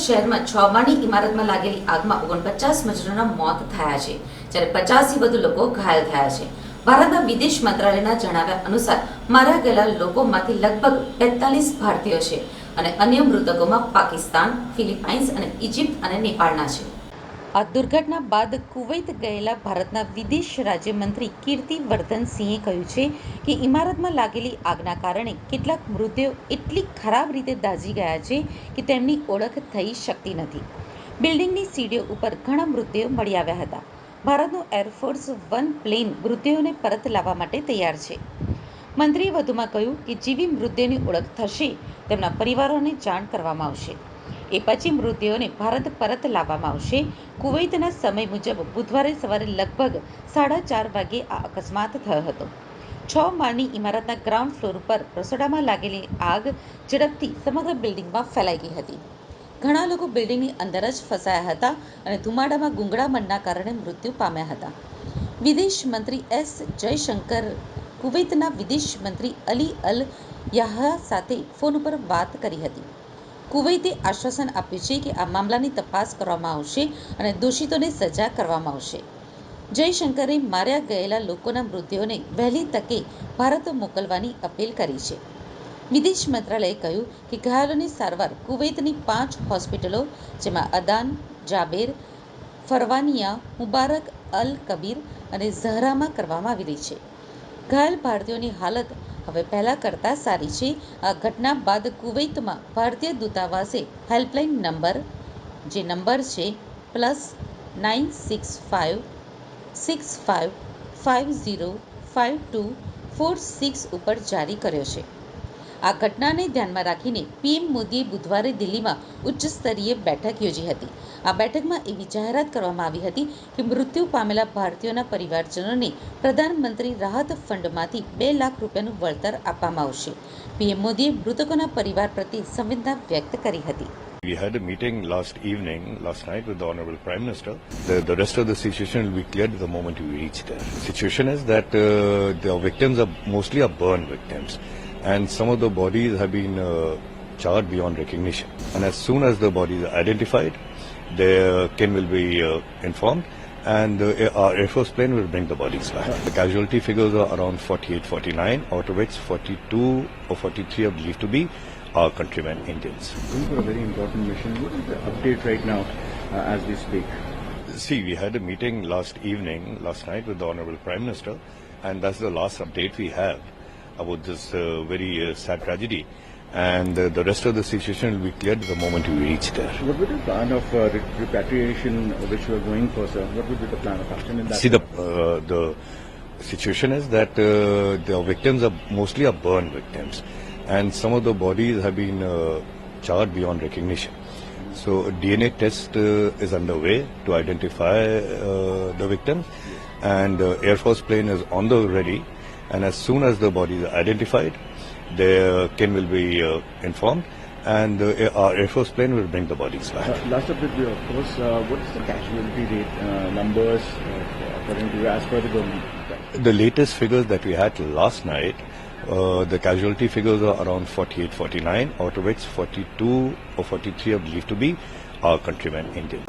શહેરમાં છ માળની ઇમારતમાં લાગેલી આગમાં ઓગણપચાસ મજૂરોના મોત થયા છે, જ્યારે પચાસથી વધુ લોકો ઘાયલ થયા છે. ભારતના વિદેશ મંત્રાલયના જણાવ્યા અનુસાર, માર્યા ગયેલા લોકોમાંથી લગભગ બેતાલીસ ભારતીયો છે અને અન્ય મૃતકોમાં પાકિસ્તાન, ફિલિપાઇન્સ અને ઇજિપ્ત અને નેપાળના છે. આ દુર્ઘટના બાદ કુવૈત ગયેલા ભારતના વિદેશ રાજ્યમંત્રી કીર્તિ વર્ધનસિંહે કહ્યું છે કે ઇમારતમાં લાગેલી આગના કારણે કેટલાક મૃતદેહો એટલી ખરાબ રીતે દાઝી ગયા છે કે તેમની ઓળખ થઈ શકતી નથી. બિલ્ડિંગની સીડીઓ ઉપર ઘણા મૃતદેહો મળી આવ્યા હતા. ભારતનું એરફોર્સ વન પ્લેન મૃતદેહોને પરત લાવવા માટે તૈયાર છે. મંત્રીએ વધુમાં કહ્યું કે જેવી મૃતદેહની ઓળખ થશે, તેમના પરિવારોને જાણ કરવામાં આવશે. એ પછી મૃતદેહોને ભારત પરત લાવવામાં આવશે. કુવૈતના સમય મુજબ બુધવારે સવારે લગભગ સાડા ચાર વાગે આ અકસ્માત થયો હતો. છ માળની ઇમારતના ગ્રાઉન્ડ ફ્લોર ઉપર રસોડામાં લાગેલી આગ ઝડપથી સમગ્ર બિલ્ડિંગમાં ફેલાઈ ગઈ હતી. ઘણા લોકો બિલ્ડિંગની અંદર જ ફસાયા હતા અને ધુમાડામાં ગુંગળામણના કારણે મૃત્યુ પામ્યા હતા. વિદેશ મંત્રી એસ જયશંકર કુવૈતના વિદેશ મંત્રી અલી અલ યાહા સાથે ફોન ઉપર વાત કરી હતી. કુવૈતે આશ્વાસન આપ્યું છે કે આ મામલાની તપાસ કરવામાં આવશે અને દોષિતોને સજા કરવામાં આવશે. જયશંકરે માર્યા ગયેલા લોકોના મૃતદેહોને વહેલી તકે ભારત મોકલવાની અપીલ કરી છે. વિદેશ મંત્રાલયે કહ્યું કે ઘાયલોની સારવાર કુવૈતની પાંચ હોસ્પિટલો, જેમાં અદાન, જાબેર, ફરવાનિયા, મુબારક અલ કબીર અને ઝહરામાં કરવામાં આવી રહી છે. ઘાયલ ભારતીયોની હાલત હવે પહેલા કરતાં સારી છે. આ ઘટના બાદ કુવૈતમાં ભારતીય દૂતાવાસે હેલ્પલાઇન નંબર, જે નંબર છે, plus nine six five six five five zero, five two, four six ઉપર જારી કર્યો છે. આ ઘટનાને ધ્યાનમાં રાખીને પીએમ મોદીએ બુધવારે દિલ્હીમાં ઉચ્ચ સ્તરીય બેઠક યોજી હતી આ બેઠકમાં એવી જાહેરાત કરવામાં આવી હતી કે મૃત્યુ પામેલા ભારતીયોના પરિવારજનોને પ્રધાનમંત્રી રાહત ફંડમાંથી બે લાખ રૂપિયાનું વળતર આપવામાં આવશે પીએમ મોદીએ મૃતકોના પરિવાર પ્રત્યે સંવેદના વ્યક્ત કરી હતી We had a meeting last evening, last night, with the Honorable Prime Minister. The, the rest of the situation will be cleared the moment we reach there. The Situation is that uh, the victims are mostly are burn victims, and some of the bodies have been uh, charred beyond recognition. And as soon as the bodies are identified, their kin will be uh, informed, and uh, our Air Force plane will bring the bodies back. The casualty figures are around 48, 49, out of which 42 or 43 are believed to be our countrymen Indians. Going for a very important mission. What is the update right now uh, as we speak? See, we had a meeting last evening, last night, with the Honorable Prime Minister, and that's the last update we have about this uh, very uh, sad tragedy. And uh, the rest of the situation will be cleared the moment we reach there. What would be the plan of uh, repatriation which you are going for, sir? What would be the plan of action in that? See, the uh, the situation is that uh, the victims are mostly are burn victims, and some of the bodies have been uh, charred beyond recognition. So a DNA test uh, is underway to identify uh, the victims, and uh, Air Force plane is on the ready. And as soon as the bodies are identified, their kin will be uh, informed, and uh, our Air Force plane will bring the bodies back. Uh, last update, we, of course. Uh, what is the casualty rate uh, numbers uh, according to you as per the government? The latest figures that we had last night, uh, the casualty figures are around 48, 49, out of which 42 or 43 are believed to be our countrymen Indians.